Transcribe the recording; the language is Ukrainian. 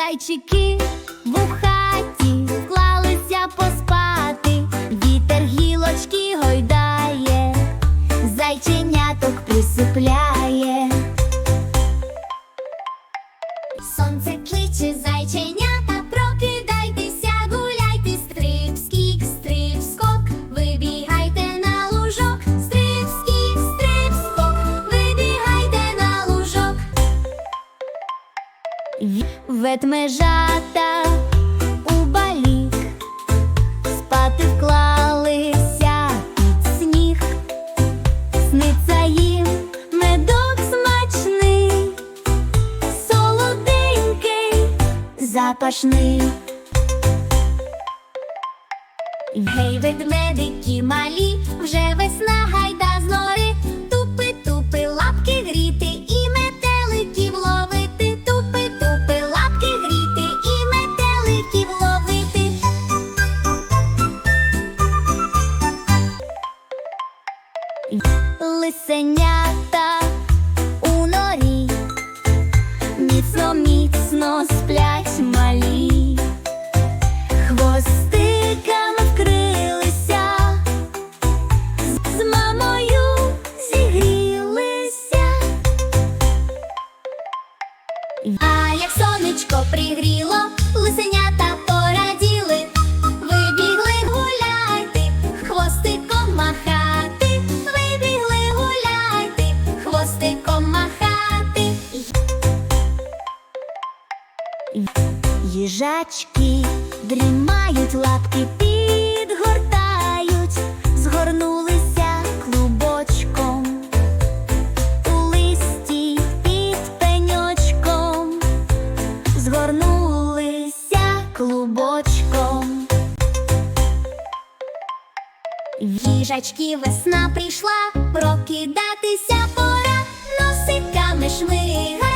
Зайчики в хаті клалися поспати, вітер гілочки гойдає, зайченяток присипляє. Сонце кличе зайченята, Ведмежата у балік спати вклалися під сніг, сниться їм медок смачний, солоденький, запашний. Гей, ведмедики малі, вже Лисенята у норі, міцно, міцно сплять малі. Хвостиками вкрилися, з- мамою зігрілися. А як сонечко пригріло, лисенята Їжачки дрімають лапки, підгортають, згорнулися клубочком у листі під пеньочком, згорнулися клубочком. Їжачки весна прийшла, прокидатися пора, носиками шмига.